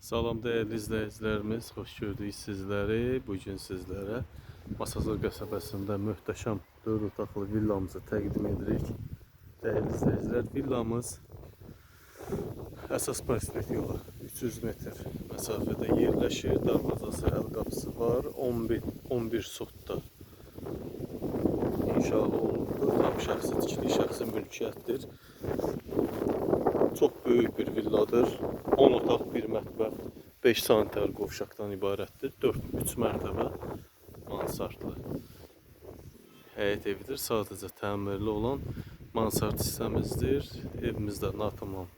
Salam değerli izləyicilərimiz, xoş gördük sizləri. Bu gün sizlərə Masazır qəsəbəsində möhtəşəm 4 otaqlı villamızı təqdim edirik. Değerli izləyicilər, villamız əsas prospekt yola 300 metr məsafədə yerləşir. Darvazası, əl qapısı var. 11 11 sotda inşallah olunubdur. Tam şəxsi tikili, şəxsi mülkiyyətdir. Çok büyük bir villadır. 10 otaq, 1 mətbəx, 5 sanitar qovşaqdan ibarətdir. 4 3 mərtəbə mansardlı həyət evidir. Sadəcə təmirli olan mansard hissəmizdir. Evimizdə natamam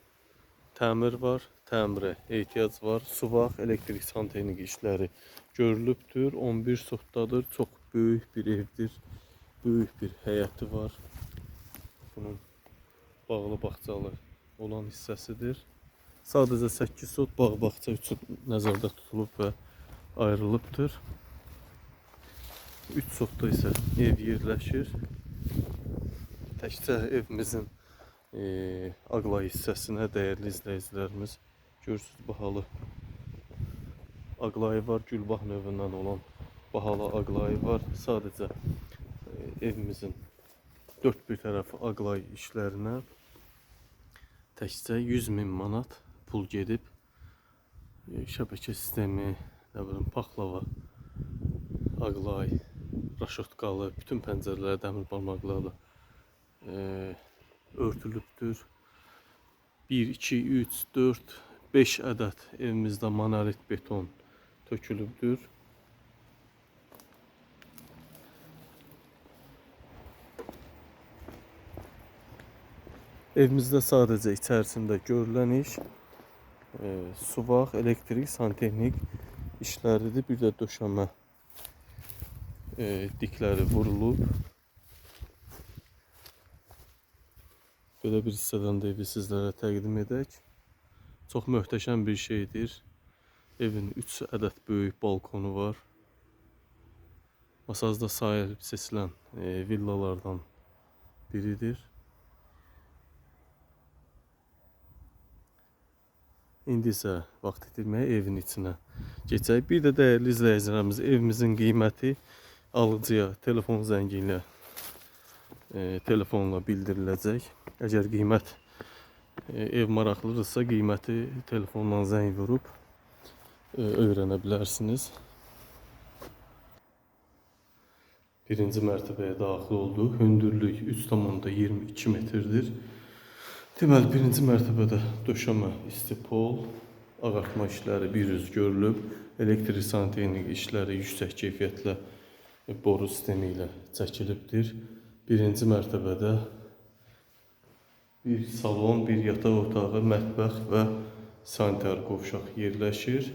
təmir var, təmirə ehtiyac var. Suvaq, elektrik santexnik işləri görülübdür. 11 sotdadır. Çox böyük bir evdir. Böyük bir həyəti var. Bunun bağlı bağçalı olan hissəsidir. Sadəcə 8 sot bağ bağça üçün nəzərdə tutulub və ayrılıbdır. 3 sotda isə ev yerləşir. Təkcə evimizin e, Aqlay hissəsinə dəyərli izləyicilərimiz görürsüz bahalı Aqlayı var, Gülbah növündən olan bahalı Aqlayı var. Sadəcə e, evimizin dörd bir tərəfi Aqlay işlərinə təkcə 100 min manat pul gedib e, şəbəkə sistemi, nə bilim, paxlava, aqlay, raşotkalı, bütün pəncərələr dəmir barmaqlarla e, örtülübdür. 1, 2, 3, 4, 5 ədəd evimizdə monolit beton tökülübdür. Evimizdə sadəcə içərisində görülən iş e, suvaq, elektrik, santexnik işləridir. Bir də döşəmə e, dikləri vurulub. Belə bir hissədən də evi sizlərə təqdim edək. Çox möhtəşəm bir şeydir. Evin 3 ədəd böyük balkonu var. Masazda sahib seçilən e, villalardan biridir. İndi isə vaxt itirməyə evin içinə keçək. Bir də dəyərli izləyicilərimiz, evimizin qiyməti alıcıya telefon zəngi ilə e, telefonla bildiriləcək. Əgər qiymət e, ev maraqlıdırsa, qiyməti telefonla zəng vurub e, öyrənə bilərsiniz. Birinci mərtəbəyə daxil olduq. Hündürlük 3,22 metrdir. Deməli, birinci mərtəbədə döşəmə, istipol, ağartma işləri bir üz görülüb, elektrik santexnik işləri yüksək keyfiyyətlə boru sistemi ilə çəkilibdir. Birinci mərtəbədə bir salon, bir yataq otağı, mətbəx və sanitar qovşaq yerləşir.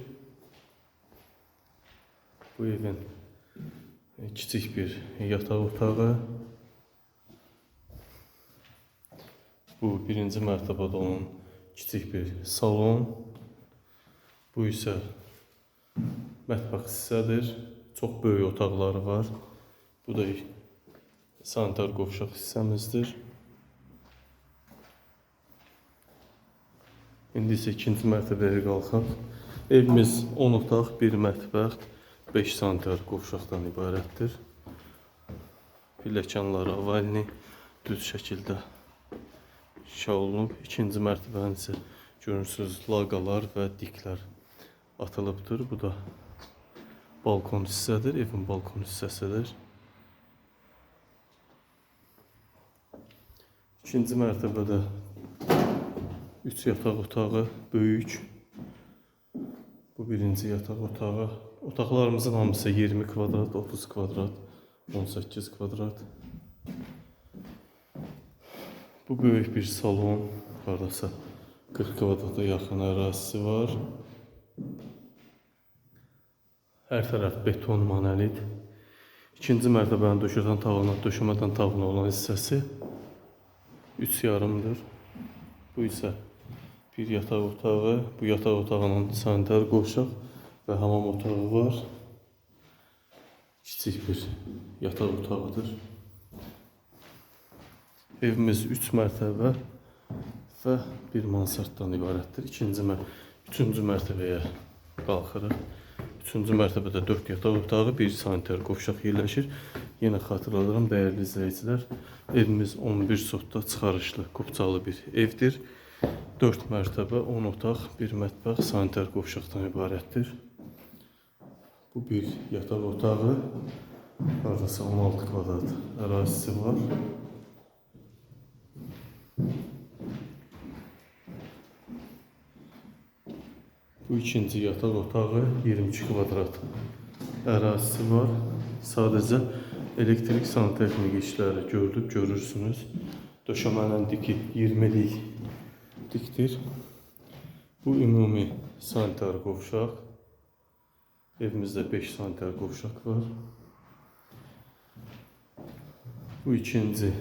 Bu evin kiçik bir yataq otağı, Bu birinci mərtəbədə olan kiçik bir salon. Bu isə mətbəx hissədir. Çox böyük otaqları var. Bu da sanitar qovşaq hissəmizdir. İndi isə ikinci mərtəbəyə qalxaq. Evimiz 10 otaq, 1 mətbəx, 5 sanitar qovşaqdan ibarətdir. Pilləkənləri avalini düz şəkildə inşa olunub. İkinci mərtəbənin isə görürsüz laqalar və diklər atılıbdır. Bu da balkon hissədir, evin balkon hissəsidir. İkinci mərtəbədə 3 yataq otağı, böyük. Bu birinci yataq otağı. Otaqlarımızın hamısı 20 kvadrat, 30 kvadrat, 18 kvadrat. Bu büyük bir salon. Hardasa 40 kvadrata yaxın ərazisi var. Hər tərəf beton monolit. İkinci mərtəbənin döşədən tavana, döşəmədən tavana olan hissəsi 3 yarımdır. Bu isə bir yataq otağı, bu yataq otağının sanitar qovşaq və hamam otağı var. Kiçik bir yataq otağıdır. Evimiz 3 mərtəbə və bir mansarddan ibarətdir. İkinci mər üçüncü mərtəbəyə qalxırıq. Üçüncü mərtəbədə 4 yataq otağı, bir sanitar qovşaq yerləşir. Yenə xatırladıram dəyərli izləyicilər, evimiz 11 sotda çıxarışlı, kupçalı bir evdir. 4 mərtəbə, 10 otaq, bir mətbəx, sanitar qovşaqdan ibarətdir. Bu bir yataq otağı. Hardasa 16 kvadrat ərazisi var. Bu ikinci yataq otağı 22 kvadrat ərazisi var. Sadəcə elektrik santexnik işləri görülüb görürsünüz. Döşəmənin diki 20-lik dikdir. Bu ümumi sanitar qovşaq. Evimizdə 5 sanitar qovşaq var. Bu ikinci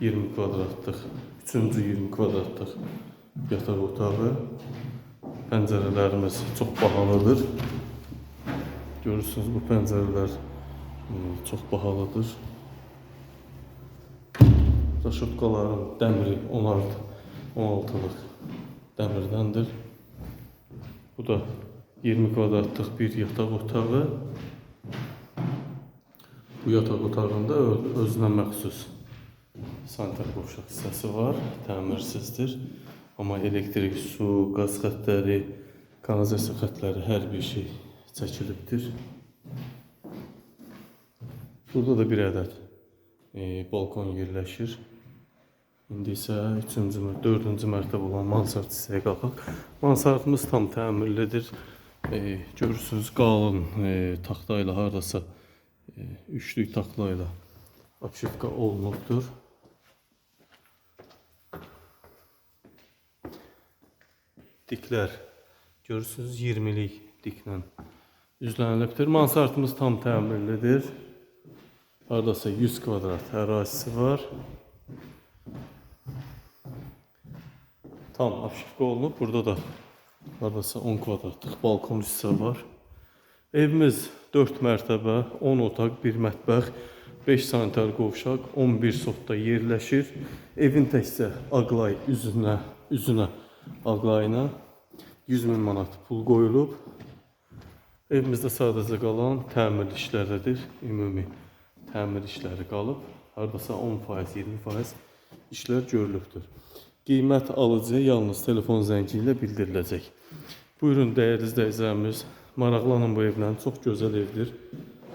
20 kvadratlıq, üçüncü 20 kvadratlıq yataq otağı. Pəncərələrimiz çox bahalıdır. Görürsünüz bu pəncərələr mm, çox bahalıdır. Daşotkaların dəmiri 16 16-lıq dəmirdəndir. Bu da 20 kvadratlıq bir yataq otağı. Bu yataq otağında özünə məxsus sanitar qovşaq hissəsi var, təmirsizdir. Amma elektrik, su, qaz xəttləri, kanalizasiya xəttləri hər bir şey çəkilibdir. Burada da bir ədəd e, balkon yerləşir. İndi isə 3-cü, 4-cü mərtəbə olan mansard hissəyə qalxaq. Mansardımız tam təmirlidir. E, görürsünüz qalın e, taxta ilə hardasa e, üçlük taxta ilə olunubdur. Diklər görürsünüz 20-lik diklə üzlənilibdir. Mansardımız tam təmirlidir. Hardasa 100 kvadrat ərazisi var. Tam apşifka olunub. Burada da hardasa 10 kvadratlıq balkon hissə var. Evimiz 4 mərtəbə, 10 otaq, 1 mətbəx, 5 sanitar qovşaq, 11 sotda yerləşir. Evin təkcə aqlay üzünə, üzünə aqlayına 100 min manat pul qoyulub. Evimizdə sadəcə qalan təmir işləridir. Ümumi təmir işləri qalıb. Hardasa 10%, 20% işlər görülübdür. Qiymət alıcı yalnız telefon zəngi ilə bildiriləcək. Buyurun dəyərli izləyicilərimiz, maraqlanın bu evlə. Çox gözəl evdir.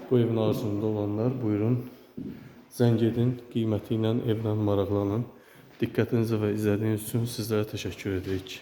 Bu evin arzusunda olanlar buyurun zəng edin, qiyməti ilə maraqlanın. Diqqətinizə və izlədiyiniz üçün sizlərə təşəkkür edirik.